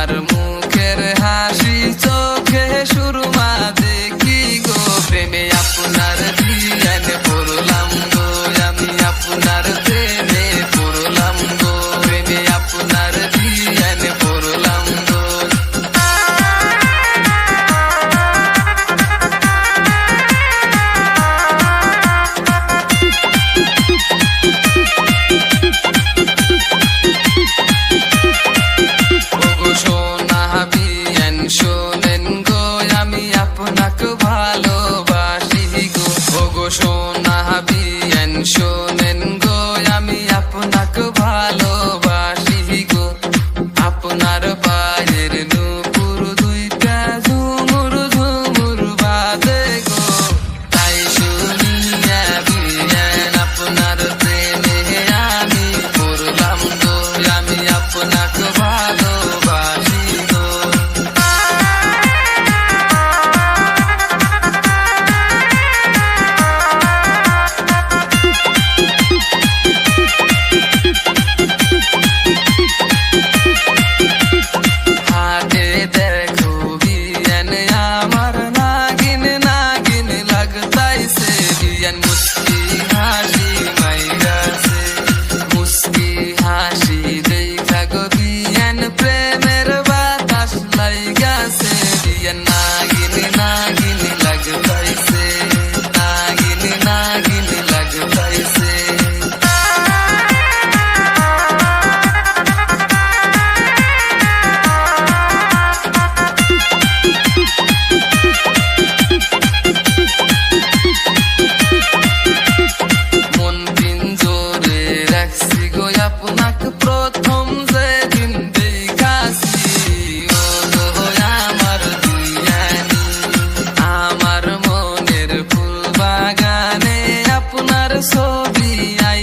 yarım ভালোবাসি গো। গো ya nah ini nah আপনার ছবি আই